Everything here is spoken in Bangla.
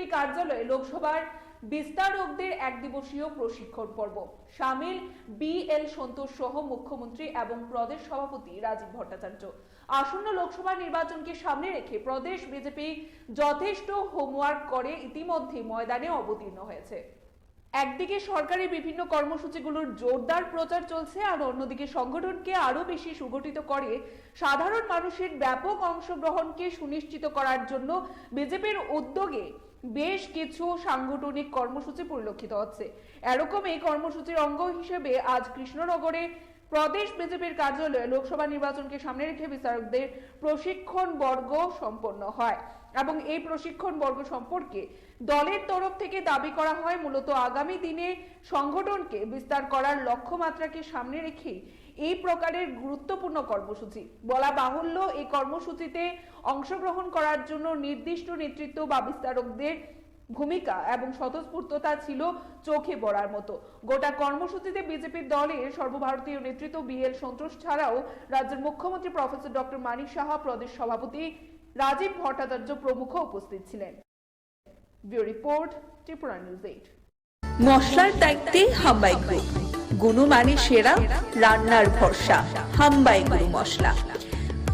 বিজেপি কার্যালয়ে লোকসভার বিস্তারকদের এক দিবসীয় প্রশিক্ষণ পর্ব। সামিল বি এল সন্তোষ সহ মুখ্যমন্ত্রী এবং প্রদেশ সভাপতি রাজীব ভট্টাচার্য। আসন্ন লোকসভা নির্বাচনকে সামনে রেখে প্রদেশ বিজেপি যথেষ্ট হোমওয়ার্ক করে ইতিমধ্যে ময়দানে অবতীর্ণ হয়েছে। একদিকে সরকারি বিভিন্ন কর্মসূচিগুলোর জোরদার প্রচার চলছে আর অন্যদিকে সংগঠনকে আরও বেশি সুগঠিত করে সাধারণ মানুষের ব্যাপক অংশগ্রহণকে সুনিশ্চিত করার জন্য বিজেপির উদ্যোগে বেশ কিছু সাংগঠনিক কর্মসূচি পরিলক্ষিত হচ্ছে। এরকম এই কর্মসূচির অঙ্গ হিসেবে আজ কৃষ্ণনগরে প্রদেশ বিজেপির কার্যালয়ে লোকসভা নির্বাচনকে সামনে রেখে বিচারকদের প্রশিক্ষণ বর্গ সম্পন্ন হয় এবং এই প্রশিক্ষণ বর্গ সম্পর্কে দলের তরফ থেকে দাবি করা হয়, মূলত আগামী দিনে সংগঠনকে বিস্তার করার লক্ষ্যমাত্রাকে সামনে রেখে এই প্রকারের গুরুত্বপূর্ণ কর্মসূচি। বলা বাহুল্য, এই কর্মসূচিতে অংশগ্রহণ করার জন্য নির্দিষ্ট নেতৃত্ব বা বিস্তারকদের ভূমিকা এবং স্বতঃস্ফূর্ততা ছিল চোখে পড়ার মতো। গোটা কর্মসূচিতে বিজেপির দলের সর্বভারতীয় নেতৃত্ব বিএল সন্তোষ ছাড়াও রাজ্যের মুখ্যমন্ত্রী প্রফেসর ডক্টর মানিক সাহা, প্রদেশ সভাপতি রাজীব ভট্টাচার্য প্রমুখ উপস্থিত ছিলেন। Bureau report, Tripura news eight. মশলার দায়িত্বে হাম্বাই গুণমানে সেরা, রান্নার ভরসা। হাম্বাই গুরু মশলা।